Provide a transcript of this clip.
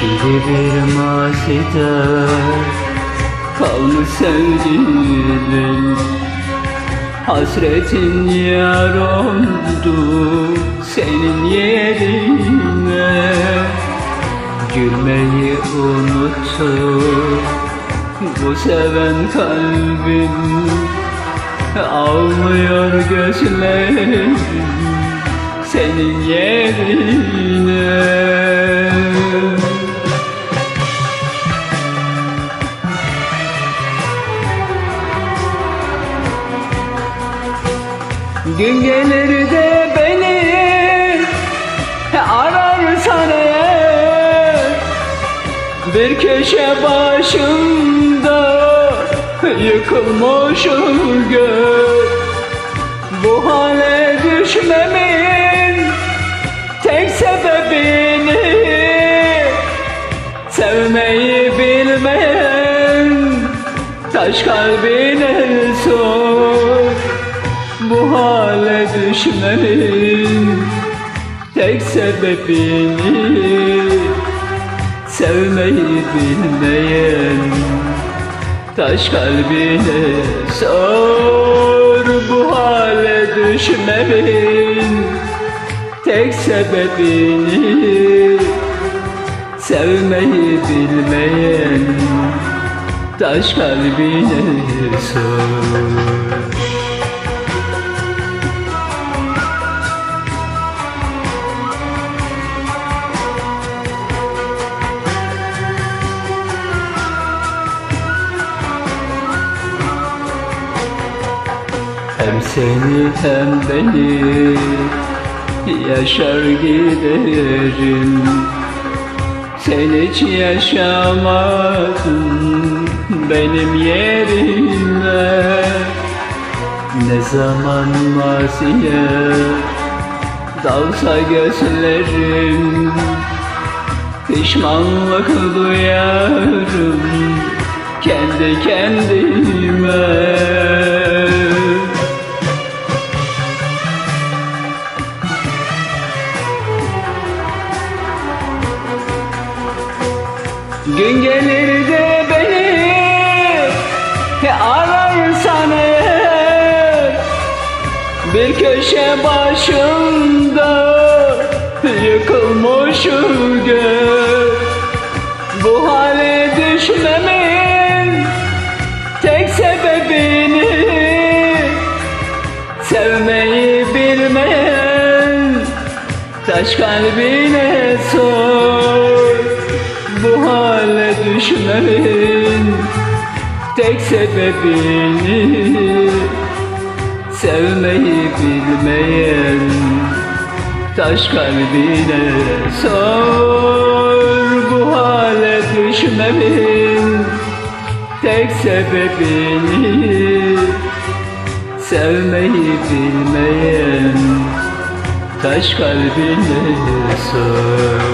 Şimdi bir mazide kalmış sevgilim. Hasretin yar oldu senin yerine. Gülmeyi unuttu bu seven kalbim. Ağlıyor gözlerim senin yerine Gün gelir de beni ararsan eğer Bir köşe başında yıkılmış gör Bu hale düşmemin tek sebebini Sevmeyi bilmeyen taş kalbine sor bu hale düşmemin tek sebebini sevmeyi bilmeyen taş kalbine sor. Bu hale düşmemin tek sebebini sevmeyi bilmeyen taş kalbine sor Seni hem beni yaşar giderim. Sen hiç yaşamadın benim yerime Ne zaman maziye dalsa gözlerim Pişmanlık duyarım kendi kendime Gün gelir de beni ararsan eğer Bir köşe başında yıkılmış gör Bu hale düşmemin tek sebebini Sevmeyi bilmeyen taş kalbine sor bu hale düşmemin tek sebebini sevmeyi bilmeyen taş kalbine sor. Bu hale düşmemin tek sebebini sevmeyi bilmeyen taş kalbine sor